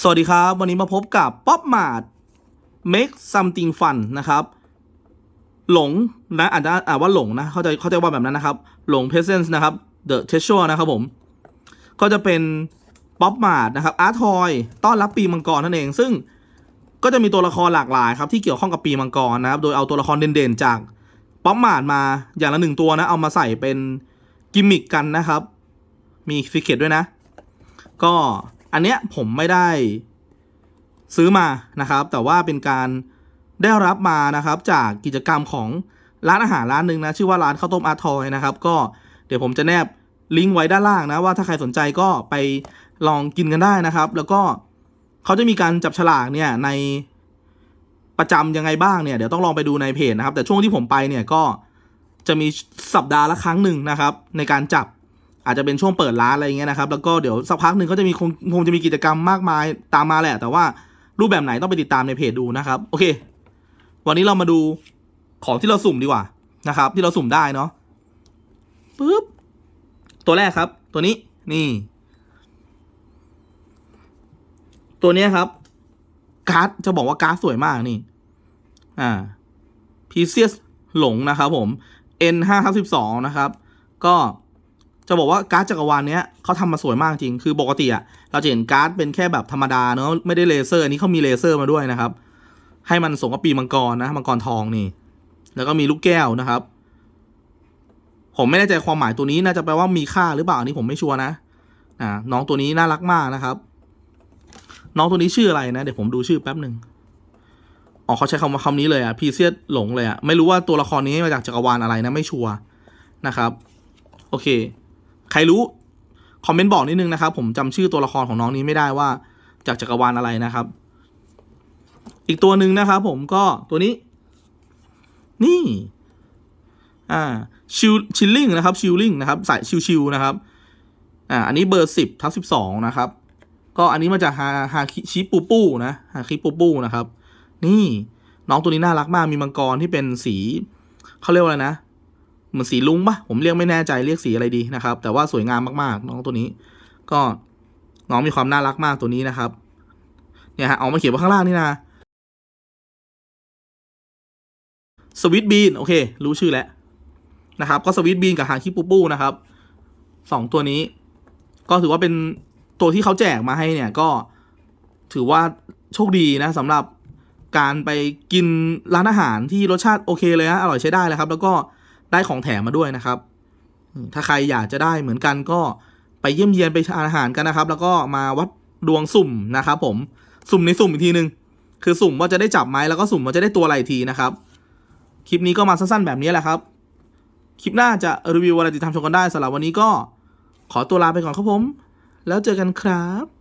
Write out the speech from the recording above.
สวัสดีครับ วันนี้มาพบกับป๊อปมาด make something fun นะครับ หลงนะอาจจะอ่านว่าหลงนะ เข้าใจเข้าใจว่าแบบนั้นนะครับ หลง presence นะครับ the treasure นะครับผม ก็จะเป็นป๊อปมาดนะครับอาร์ทอยต้อนรับปีมังกรนั่นเอง ซึ่งก็จะมีตัวละครหลากหลายครับ ที่เกี่ยวข้องกับปีมังกรนะครับ โดยเอาตัวละครเด่นๆ จากป๊อปมาดมาอย่างละหนึ่งตัวนะ เอามาใส่เป็นกิมมิกกันนะครับ มีฟิกเกตด้วยนะ ก็ อันเนี้ยผมไม่ได้ซื้อมานะครับ แต่ว่าเป็นการได้รับมานะครับจากกิจกรรมของร้านอาหารร้านหนึ่งนะ ชื่อว่าร้านข้าวต้มอาร์ทอยนะครับ ก็เดี๋ยวผมจะแนบลิงก์ไว้ด้านล่างนะว่าถ้าใครสนใจก็ไปลองกินกันได้นะครับ แล้วก็เขาจะมีการจับฉลากเนี่ยในประจำยังไงบ้างเนี่ยเดี๋ยวต้องลองไปดูในเพจนะครับ แต่ช่วงที่ผมไปเนี่ยก็จะมีสัปดาห์ละครั้งหนึ่งนะครับ ในการจับ อาจจะเป็นช่วงเปิดร้านอะไรอย่างเงี้ยนะครับ แล้วก็เดี๋ยวสักพักหนึ่งก็จะมีคงคงจะมีกิจกรรมมากมายตามมาแหละ แต่ว่ารูปแบบไหนต้องไปติดตามในเพจดูนะครับ โอเค วันนี้เรามาดูของที่เราสุ่มดีกว่านะครับ ที่เราสุ่มได้เนาะปึ๊บตัวแรกครับ ตัวนี้นี่ ตัวเนี้ยครับ การ์ดจะบอกว่าการ์ดสวยมากนี่ อ่าพีเซียสหลงนะครับผม N 5ทับ12นะครับ ก็ จะบอกว่าการ์ดจักรวาลเนี้ยเขาทำมาสวยมากจริง คือปกติอะเราจะเห็นการ์ดเป็นแค่แบบธรรมดาเนอะไม่ได้เลเซอร์อันนี้เขามีเลเซอร์มาด้วยนะครับ ให้มันสมกับปีมังกรนะมังกรทองนี่ แล้วก็มีลูกแก้วนะครับ ผมไม่แน่ใจความหมายตัวนี้น่าจะแปลว่ามีค่าหรือเปล่าอันนี้ผมไม่ชัวร์นะอ่าน้องตัวนี้น่ารักมากนะครับ น้องตัวนี้ชื่ออะไรนะ เดี๋ยวผมดูชื่อแป๊บหนึ่งอ๋อเขาใช้คำว่าคำนี้เลยอะพีเซียหลงเลยอะไม่รู้ว่าตัวละครนี้มาจากจักรวาลอะไรนะไม่ชัวร์นะครับ โอเค ใครรู้คอมเมนต์บอกนิดนึงนะครับ ผมจำชื่อตัวละครของน้องนี้ไม่ได้ว่า จากจักรวาลอะไรนะครับ อีกตัวหนึ่งนะครับ ผมก็ตัวนี้ นี่ อ่าชิลชิลลิงนะครับชิลลิงนะครับสายชิลชิลนะครับ อ่า อันนี้เบอร์สิบทับสิบสองนะครับ ก็อันนี้มาจากฮาฮาคิชิปูปูนะฮาคิปูปูนะครับ นี่น้องตัวนี้น่ารักมากมีมังกรที่เป็นสีเขาเรียกว่าอะไรนะ เหมือนสีลุงปะผมเรียกไม่แน่ใจเรียกสีอะไรดีนะครับ แต่ว่าสวยงามมากๆ น้องตัวนี้ ก็น้องมีความน่ารักมากตัวนี้นะครับ เนี่ยฮะเอามาเขียนไว้ข้างล่างนี่นะสวิตบีนโอเค รู้ชื่อแล้วนะครับ ก็สวิตบีนกับหางคิปูปูนะครับสองตัวนี้ ก็ถือว่าเป็นตัวที่เขาแจกมาให้เนี่ยก็ถือว่าโชคดีนะสำหรับการไปกินร้านอาหารที่รสชาติโอเคเลยนะอร่อยใช้ได้เลยครับ แล้วก็ ได้ของแถมมาด้วยนะครับ ถ้าใครอยากจะได้เหมือนกันก็ไปเยี่ยมเยียนไปทานอาหารกันนะครับ แล้วก็มาวัดดวงสุ่มนะครับผมสุ่มในสุ่มอีกทีหนึ่งคือสุ่มว่าจะได้จับไหมแล้วก็สุ่มว่าจะได้ตัวอะไรทีนะครับ คลิปนี้ก็มาสั้นๆแบบนี้แหละครับ คลิปหน้าจะรีวิวอะไรติดตามชมกันได้สำหรับวันนี้ก็ขอตัวลาไปก่อนครับผม แล้วเจอกันครับ